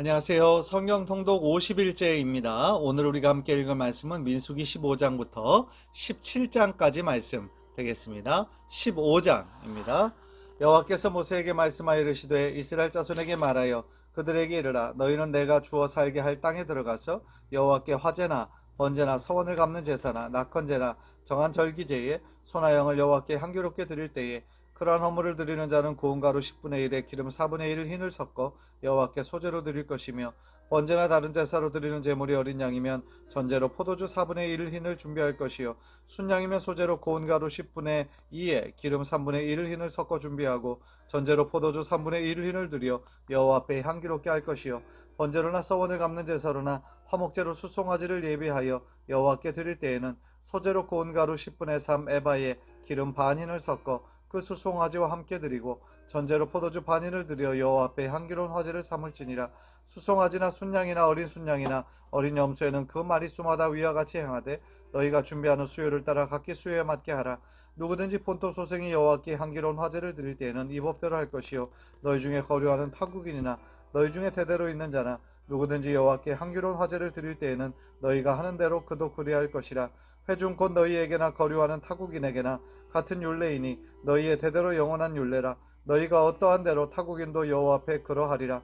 안녕하세요. 성경 통독 50일째입니다. 오늘 우리가 함께 읽을 말씀은 민수기 15장부터 17장까지 말씀 되겠습니다. 15장입니다. 여호와께서 모세에게 말씀하여 이르시되 이스라엘 자손에게 말하여 그들에게 이르라 너희는 내가 주어 살게 할 땅에 들어가서 여호와께 화제나 번제나 서원을 갚는 제사나 낙헌제나 정한 절기제에 소나 영을 여호와께 향기롭게 드릴 때에 그러한 허물을 드리는 자는 고운 가루 10분의 1에 기름 4분의 1을 흰을 섞어 여호와께 소제로 드릴 것이며 번제나 다른 제사로 드리는 제물이 어린 양이면 전제로 포도주 4분의 1을 흰을 준비할 것이요 순양이면 소제로 고운 가루 10분의 2에 기름 3분의 1을 흰을 섞어 준비하고 전제로 포도주 3분의 1을 흰을 드려 여호와 앞에 향기롭게 할 것이요 번제로나 서원을 갚는 제사로나 화목제로 수송아지를 예비하여 여호와께 드릴 때에는 소제로 고운 가루 10분의 3 에바에 기름 반 흰을 섞어 그 수송아지와 함께 드리고 전제로 포도주 반인을 드려 여호와 앞에 향기로운 화제를 삼을지니라. 수송아지나 순양이나 어린 순양이나 어린 염소에는 그 마리수마다 위와 같이 행하되 너희가 준비하는 수요를 따라 각기 수요에 맞게 하라. 누구든지 본토 소생이 여호와께 향기로운 화제를 드릴 때에는 이 법대로 할 것이요. 너희 중에 거류하는 타국인이나 너희 중에 대대로 있는 자나 누구든지 여호와께 향기로운 화제를 드릴 때에는 너희가 하는 대로 그도 그리할 것이라 회중 곧 너희에게나 거류하는 타국인에게나 같은 율례이니 너희의 대대로 영원한 율례라. 너희가 어떠한 대로 타국인도 여호와 앞에 그러하리라.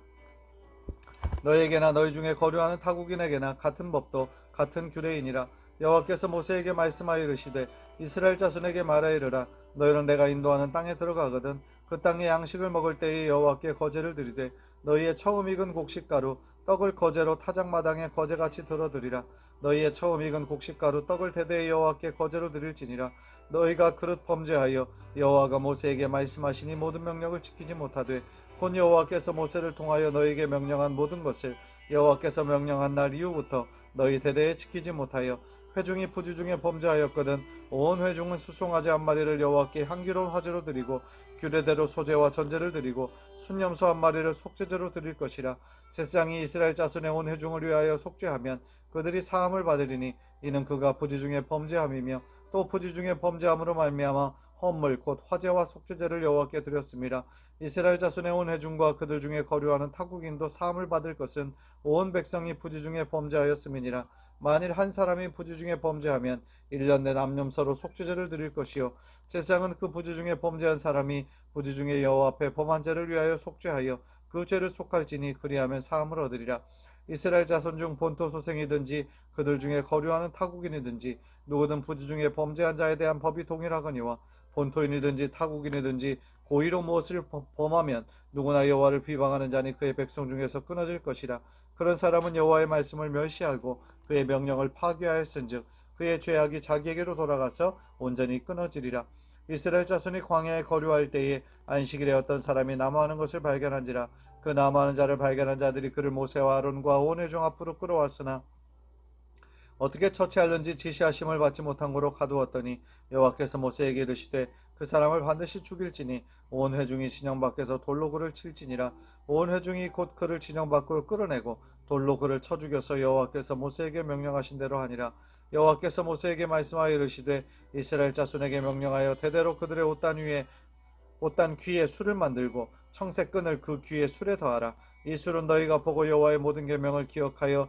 너희에게나 너희 중에 거류하는 타국인에게나 같은 법도 같은 규례이니라. 여호와께서 모세에게 말씀하여 이르시되 이스라엘 자손에게 말하 이르라. 너희는 내가 인도하는 땅에 들어가거든 그 땅의 양식을 먹을 때에 여호와께 거제를 드리되 너희의 처음 익은 곡식가루 떡을 거제로 타작마당에 거제같이 들어드리라. 너희의 처음 익은 곡식가루 떡을 대대에 여호와께 거제로 드릴지니라. 너희가 그릇 범죄하여 여호와가 모세에게 말씀하시니 모든 명령을 지키지 못하되 곧 여호와께서 모세를 통하여 너희에게 명령한 모든 것을 여호와께서 명령한 날 이후부터 너희 대대에 지키지 못하여 회중이 부지 중에 범죄하였거든 온 회중은 수송아지 한 마리를 여호와께 향기로운 화제로 드리고 규례대로 소제와 전제를 드리고 순염소 한 마리를 속죄제로 드릴 것이라. 제사장이 이스라엘 자손의 온 회중을 위하여 속죄하면 그들이 사함을 받으리니 이는 그가 부지 중에 범죄함이며 또 부지 중에 범죄함으로 말미암아 헌물 곧 화제와 속죄제를 여호와께 드렸습니다. 이스라엘 자손의 온 회중과 그들 중에 거류하는 타국인도 사함을 받을 것은 온 백성이 부지 중에 범죄하였음이니라. 만일 한 사람이 부지 중에 범죄하면 1년 내 남념서로 속죄제를 드릴 것이요 제사장은 그 부지 중에 범죄한 사람이 부지 중에 여호와 앞에 범한 죄를 위하여 속죄하여 그 죄를 속할지니 그리하면 사함을 얻으리라. 이스라엘 자손 중 본토 소생이든지 그들 중에 거류하는 타국인이든지 누구든 부지 중에 범죄한 자에 대한 법이 동일하거니와 본토인이든지 타국인이든지 고의로 무엇을 범하면 누구나 여호와를 비방하는 자니 그의 백성 중에서 끊어질 것이라. 그런 사람은 여호와의 말씀을 멸시하고 그의 명령을 파괴하였은즉 그의 죄악이 자기에게로 돌아가서 온전히 끊어지리라. 이스라엘 자손이 광야에 거류할 때에 안식일에 어떤 사람이 나무하는 것을 발견한지라. 그 나무하는 자를 발견한 자들이 그를 모세와 아론과 온 회중 앞으로 끌어왔으나 어떻게 처치하는지 지시하심을 받지 못한 거로 가두었더니 여호와께서 모세에게 이르시되 그 사람을 반드시 죽일지니 온 회중이 진영 밖에서 돌로 그를 칠지니라. 온 회중이 곧 그를 진영 밖으로 끌어내고 돌로 그를 쳐 죽여서 여호와께서 모세에게 명령하신 대로 하니라. 여호와께서 모세에게 말씀하여 이르시되 이스라엘 자손에게 명령하여 대대로 그들의 옷단 위에 옷단 귀에 술을 만들고 청색 끈을 그 귀에 술에 더하라. 이 술은 너희가 보고 여호와의 모든 계명을 기억하여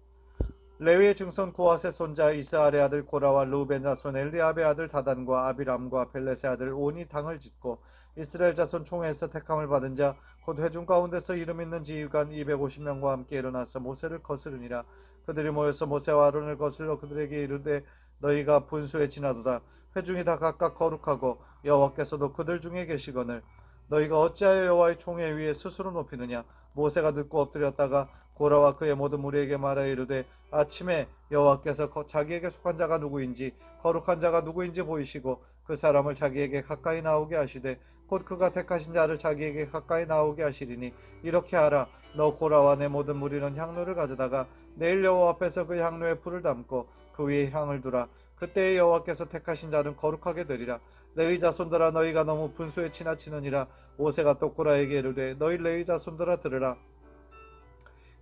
레위의 증손 고아세 손자 이스하의 아들 고라와 루벤 자손 엘리압의 아들 다단과 아비람과 벨렛의 아들 온이 당을 짓고 이스라엘 자손 총회에서 택함을 받은 자 곧 회중 가운데서 이름 있는 지휘관 250명과 함께 일어나서 모세를 거스르니라. 그들이 모여서 모세와 아론을 거슬러 그들에게 이르되 너희가 분수에 지나도다. 회중이 다 각각 거룩하고 여호와께서도 그들 중에 계시거늘 너희가 어찌하여 여호와의 총회 위에 스스로 높이느냐? 모세가 듣고 엎드렸다가 고라와 그의 모든 무리에게 말하 이르되 아침에 여호와께서 자기에게 속한 자가 누구인지 거룩한 자가 누구인지 보이시고 그 사람을 자기에게 가까이 나오게 하시되 곧 그가 택하신 자를 자기에게 가까이 나오게 하시리니 이렇게 하라. 너 고라와 내 모든 무리는 향로를 가져다가 내일 여호와 앞에서 그 향로에 불을 담고 그 위에 향을 두라. 그때에 여호와께서 택하신 자는 거룩하게 되리라. 레위 자손들아 너희가 너무 분수에 지나치느니라. 모세가 또 고라에게 이르되 너희 레위 자손들아 들으라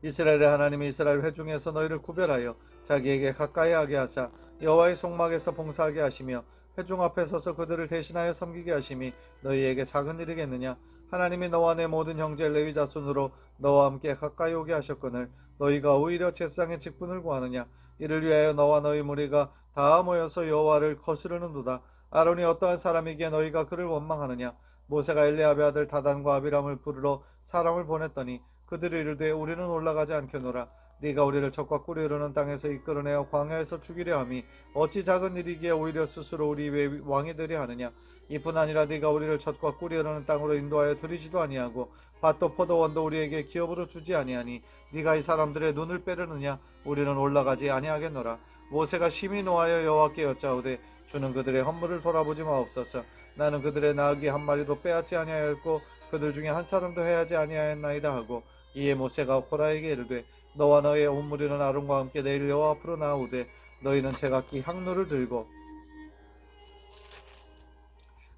이스라엘의 하나님이 이스라엘 회중에서 너희를 구별하여 자기에게 가까이 하게 하사 여호와의 속막에서 봉사하게 하시며 회중 앞에 서서 그들을 대신하여 섬기게 하심이 너희에게 작은 일이겠느냐? 하나님이 너와 내 모든 형제 레위 자손으로 너와 함께 가까이 오게 하셨거늘 너희가 오히려 제사장의 직분을 구하느냐? 이를 위하여 너와 너희 무리가 다 모여서 여호와를 거스르는도다. 아론이 어떠한 사람이기에 너희가 그를 원망하느냐? 모세가 엘리압의 아들 다단과 아비람을 부르러 사람을 보냈더니 그들이 이르되 우리는 올라가지 않겠노라. 네가 우리를 적과 꿀이 흐르는 땅에서 이끌어내어 광야에서 죽이려 함이 어찌 작은 일이기에 오히려 스스로 우리 왜 왕이 되려 하느냐? 이뿐 아니라 네가 우리를 젖과 꿀이 흐르는 땅으로 인도하여 들이지도 아니하고 밭도 포도원도 우리에게 기업으로 주지 아니하니 네가 이 사람들의 눈을 빼르느냐? 우리는 올라가지 아니하겠노라. 모세가 심히 노하여 여호와께 여짜오되 주는 그들의 헌물을 돌아보지 마옵소서. 나는 그들의 나귀 한 마리도 빼앗지 아니하였고 그들 중에 한 사람도 해하지 아니하였나이다 하고 이에 모세가 코라에게 이르되 너와 너의 온 무리는 아론과 함께 내일 여호와 앞으로 나오되 너희는 제각기 향로를 들고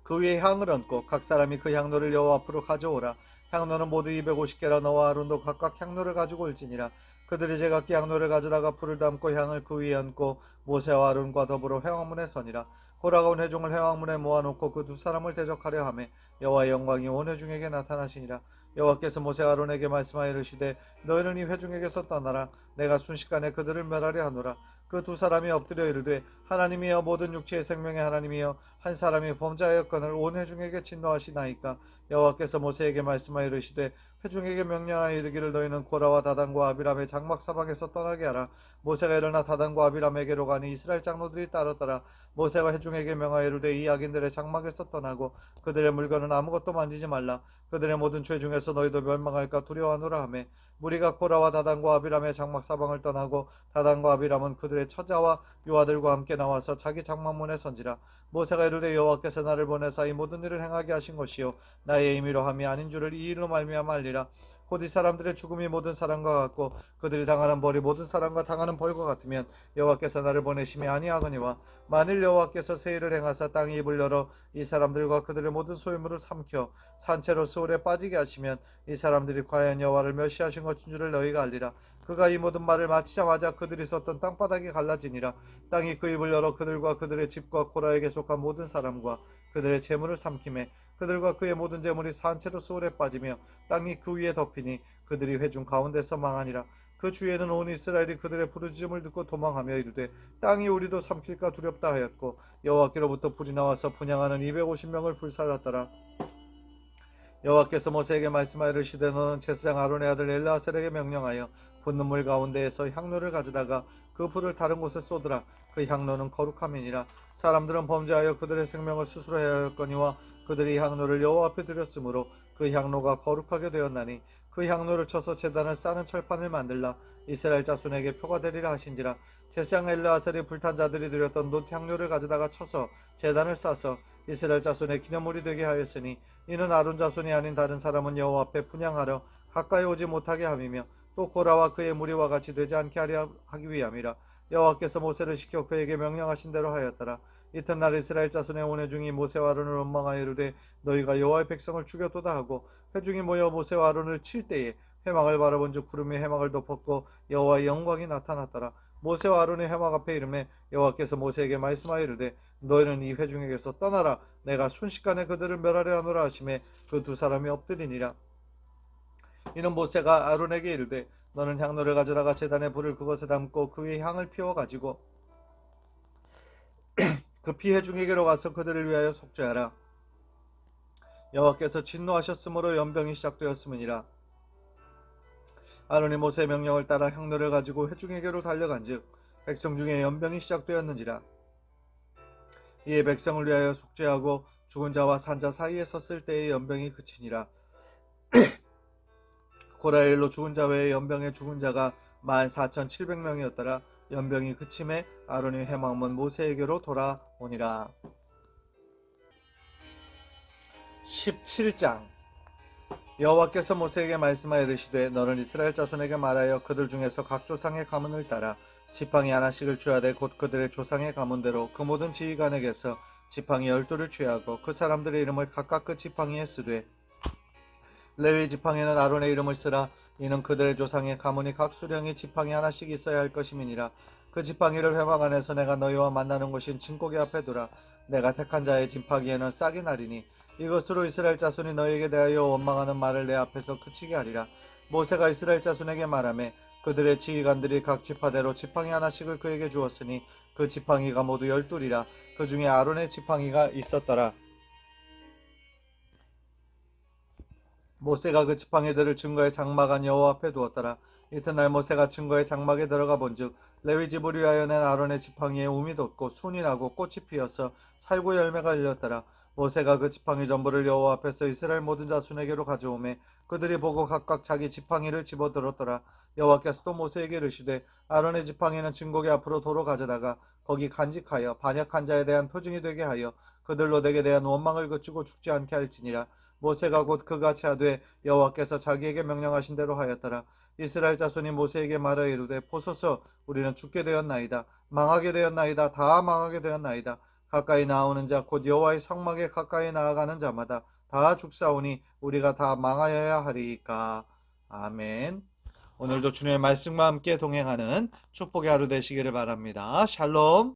그 위에 향을 얹고 각 사람이 그 향로를 여호와 앞으로 가져오라. 향로는 모두 250개라 너와 아론도 각각 향로를 가지고 올지니라 그들이 제각기 향로를 가져다가 불을 담고 향을 그 위에 얹고 모세와 아론과 더불어 회왕문에 서니라. 고라가 온 회중을 회왕문에 모아놓고 그 두 사람을 대적하려 하매 여호와의 영광이 온 회중에게 나타나시니라. 여호와께서 모세 아론에게 말씀하여 이르시되 너희는 이 회중에게서 떠나라. 내가 순식간에 그들을 멸하려 하노라. 그 두 사람이 엎드려 이르되 하나님이여 모든 육체의 생명의 하나님이여 한 사람이 범죄하였거늘 온 회중에게 진노하시나이까? 여호와께서 모세에게 말씀하여 이르시되 회중에게 명령하여 이르기를 너희는 고라와 다단과 아비람의 장막 사방에서 떠나게 하라. 모세가 일어나 다단과 아비람에게로 가니 이스라엘 장로들이 따랐더라. 모세가 회중에게 명하여 이르되 이 악인들의 장막에서 떠나고 그들의 물건은 아무것도 만지지 말라. 그들의 모든 죄 중에서 너희도 멸망할까 두려워하노라 하매 무리가 코라와 다단과 아비람의 장막 사방을 떠나고 다단과 아비람은 그들의 처자와 유아들과 함께 나와서 자기 장막문에 선지라. 모세가 이르되 여호와께서 나를 보내사 이 모든 일을 행하게 하신 것이요. 나의 임의로 함이 아닌 줄을 이 일로 말미암아 알리라. 곧 이 사람들의 죽음이 모든 사람과 같고 그들이 당하는 벌이 모든 사람과 당하는 벌과 같으면 여호와께서 나를 보내심이 아니하거니와 만일 여호와께서 세일을 행하사 땅의 입을 열어 이 사람들과 그들의 모든 소유물을 삼켜 산채로 스올에 빠지게 하시면 이 사람들이 과연 여호와를 멸시하신 것인 줄을 너희가 알리라 그가 이 모든 말을 마치자마자 그들이 섰던 땅바닥이 갈라지니라. 땅이 그 입을 열어 그들과 그들의 집과 코라에게 속한 모든 사람과 그들의 재물을 삼킴에 그들과 그의 모든 재물이 산채로 소울에 빠지며 땅이 그 위에 덮이니 그들이 회중 가운데서 망하니라. 그 주에는 온 이스라엘이 그들의 부르짖음을 듣고 도망하며 이르되 땅이 우리도 삼킬까 두렵다 하였고 여호와께로부터 불이 나와서 분양하는 250명을 불살랐더라 여호와께서 모세에게 말씀하여 이르시되 너는 제사장 아론의 아들 엘라셀에게 명령하여 붙는 물 가운데에서 향로를 가져다가 그 불을 다른 곳에 쏟으라. 그 향로는 거룩함이니라. 사람들은 범죄하여 그들의 생명을 스스로 해야 하였거니와 그들이 향로를 여호와 앞에 드렸으므로 그 향로가 거룩하게 되었나니 그 향로를 쳐서 제단을 싸는 철판을 만들라. 이스라엘 자손에게 표가 되리라 하신지라. 제사장 엘르아셀이 불탄 자들이 드렸던 놋 향료를 가져다가 쳐서 제단을 싸서 이스라엘 자손의 기념물이 되게 하였으니 이는 아론 자손이 아닌 다른 사람은 여호와 앞에 분양하려 가까이 오지 못하게 함이며 또 고라와 그의 무리와 같이 되지 않게 하려 하기 위함이라. 여호와께서 모세를 시켜 그에게 명령하신 대로 하였더라 이튿날 이스라엘 자손의 온 회중이 모세와 아론을 원망하여 이르되 너희가 여호와의 백성을 죽였도다 하고 회중이 모여 모세와 아론을 칠 때에 해망을 바라본 즉 구름이 해망을 덮었고 여호와의 영광이 나타났더라. 모세와 아론의 해막 앞에 이름에 여호와께서 모세에게 말씀하여 이르되 너희는 이 회중에게서 떠나라. 내가 순식간에 그들을 멸하려 하노라 하심에 그 두 사람이 엎드리니라. 이는 모세가 아론에게 이르되 너는 향로를 가져다가 제단에 불을 그것에 담고 그 위에 향을 피워 가지고 그 피해 중에게로 가서 그들을 위하여 속죄하라. 여호와께서 진노하셨으므로 연병이 시작되었음이니라. 아론이 모세의 명령을 따라 향로를 가지고 회중에게로 달려간즉 백성 중에 연병이 시작되었는지라. 이에 백성을 위하여 속죄하고 죽은 자와 산자 사이에 섰을 때의 연병이 그치니라. 고라일로 죽은 자 외에 연병에 죽은 자가 14,700명이었더라. 연병이 그침에 아론이 해망문 모세에게로 돌아오니라. 17장 여호와께서 모세에게 말씀하여 이르시되 너는 이스라엘 자손에게 말하여 그들 중에서 각 조상의 가문을 따라 지팡이 하나씩을 주야되 곧 그들의 조상의 가문대로 그 모든 지휘관에게서 지팡이 열두를 취하고 그 사람들의 이름을 각각 그 지팡이에 쓰되 레위 지팡이는 아론의 이름을 쓰라. 이는 그들의 조상의 가문이 각 수령이 지팡이 하나씩 있어야 할 것임이니라. 그 지팡이를 회막 안에서 내가 너희와 만나는 곳인 진고기 앞에 두라. 내가 택한 자의 지팡이에는 싹이 나리니 이것으로 이스라엘 자손이 너희에게 대하여 원망하는 말을 내 앞에서 그치게 하리라. 모세가 이스라엘 자손에게 말하매 그들의 지휘관들이 각 지파대로 지팡이 하나씩을 그에게 주었으니 그 지팡이가 모두 열둘이라. 그 중에 아론의 지팡이가 있었더라 모세가 그 지팡이들을 증거의 장막 안 여호와 앞에 두었더라. 이튿날 모세가 증거의 장막에 들어가 본즉 레위 집을 위하여 낸 아론의 지팡이에 움이 돋고 순이 나고 꽃이 피어서 살구 열매가 열렸더라. 모세가 그 지팡이 전부를 여호와 앞에서 이스라엘 모든 자손에게로 가져오매 그들이 보고 각각 자기 지팡이를 집어들었더라. 여호와께서 또 모세에게 이르시되 아론의 지팡이는 증거기 앞으로 도로 가져다가 거기 간직하여 반역한 자에 대한 표징이 되게 하여 그들로 내게 대한 원망을 그치고 죽지 않게 할지니라 모세가 곧 그같이 하되 여호와께서 자기에게 명령하신 대로 하였더라. 이스라엘 자손이 모세에게 말하 이르되 보소서 우리는 죽게 되었나이다. 망하게 되었나이다. 다 망하게 되었나이다. 가까이 나오는 자 곧 여호와의 성막에 가까이 나아가는 자마다 다 죽사오니 우리가 다 망하여야 하리이까. 아멘. 오늘도 주님의 말씀과 함께 동행하는 축복의 하루 되시기를 바랍니다. 샬롬